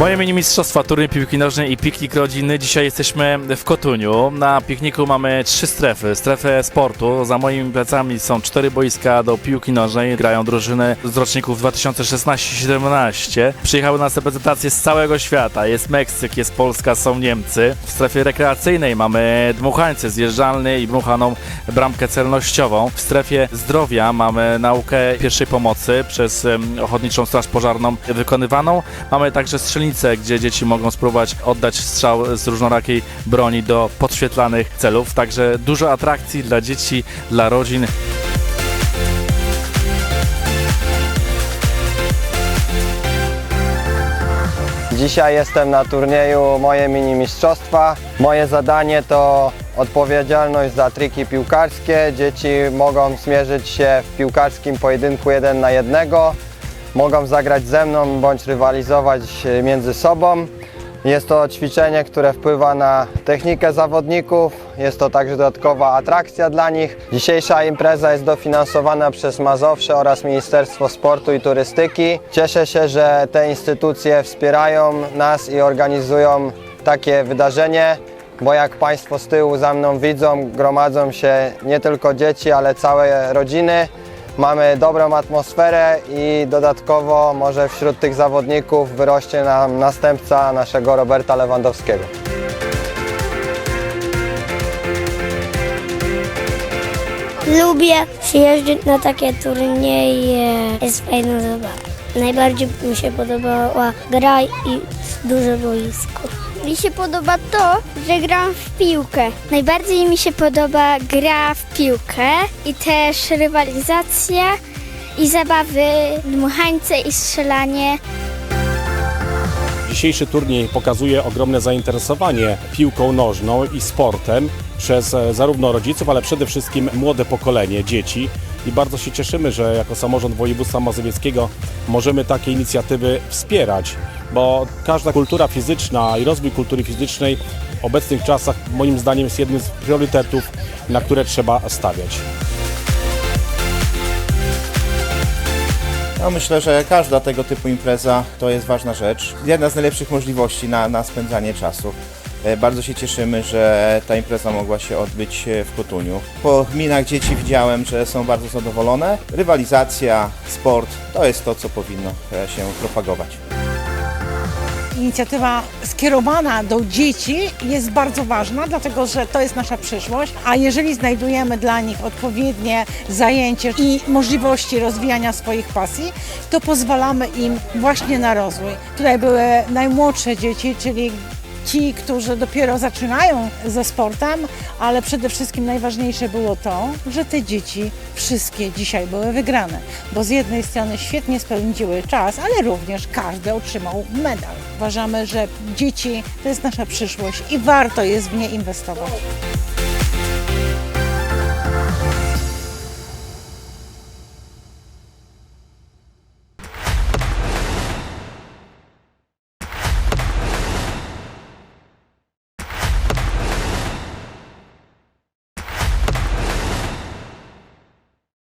Moje mini mistrzostwa, turniej piłki nożnej i piknik rodziny. Dzisiaj jesteśmy w Kotuniu. Na pikniku mamy trzy strefy. Strefę sportu. Za moimi plecami są cztery boiska do piłki nożnej. Grają drużyny z roczników 2016-17. Przyjechały nas reprezentacje z całego świata. Jest Meksyk, jest Polska, są Niemcy. W strefie rekreacyjnej mamy dmuchańce, zjeżdżalny i dmuchaną bramkę celnościową. W strefie zdrowia mamy naukę pierwszej pomocy przez Ochotniczą Straż Pożarną wykonywaną. Mamy także strzelnicę, gdzie dzieci mogą spróbować oddać strzał z różnorakiej broni do podświetlanych celów. Także dużo atrakcji dla dzieci, dla rodzin. Dzisiaj jestem na turnieju Moje Mini Mistrzostwa. Moje zadanie to odpowiedzialność za triki piłkarskie. Dzieci mogą zmierzyć się w piłkarskim pojedynku jeden na jednego. Mogą zagrać ze mną bądź rywalizować e, między sobą. Jest to ćwiczenie, które wpływa na technikę zawodników. Jest to także dodatkowa atrakcja dla nich. Dzisiejsza impreza jest dofinansowana przez Mazowsze oraz Ministerstwo Sportu i Turystyki. Cieszę się, że te instytucje wspierają nas i organizują takie wydarzenie, bo jak Państwo z tyłu za mną widzą, gromadzą się nie tylko dzieci, ale całe rodziny. Mamy dobrą atmosferę i dodatkowo może wśród tych zawodników wyrośnie nam następca naszego Roberta Lewandowskiego. Lubię przyjeżdżać na takie turnieje. Jest fajna zabawa. Najbardziej mi się podobała gra i duże boisko. Mi się podoba to, że gram w piłkę. Najbardziej mi się podoba gra w piłkę i też rywalizacja i zabawy, dmuchańce i strzelanie. Dzisiejszy turniej pokazuje ogromne zainteresowanie piłką nożną i sportem przez e, zarówno rodziców, ale przede wszystkim młode pokolenie, dzieci. I bardzo się cieszymy, że jako samorząd województwa mazowieckiego możemy takie inicjatywy wspierać, bo każda kultura fizyczna i rozwój kultury fizycznej w obecnych czasach moim zdaniem jest jednym z priorytetów, na które trzeba stawiać. No myślę, że każda tego typu impreza to jest ważna rzecz. Jedna z najlepszych możliwości na, na spędzanie czasu. E, Bardzo się cieszymy, że ta impreza mogła się odbyć e, w Kotuniu. Po minach dzieci widziałem, że są bardzo zadowolone. Rywalizacja, sport to jest to, co powinno e, się propagować. Inicjatywa skierowana do dzieci jest bardzo ważna, dlatego że to jest nasza przyszłość, a jeżeli znajdujemy dla nich odpowiednie zajęcie i możliwości rozwijania swoich pasji, to pozwalamy im właśnie na rozwój. Tutaj były najmłodsze dzieci, czyli ci, którzy dopiero zaczynają ze sportem, ale przede wszystkim najważniejsze było to, że te dzieci wszystkie dzisiaj były wygrane, bo z jednej strony świetnie spędziły czas, ale również każdy otrzymał medal. Uważamy, że dzieci to jest nasza przyszłość i warto jest w nie inwestować.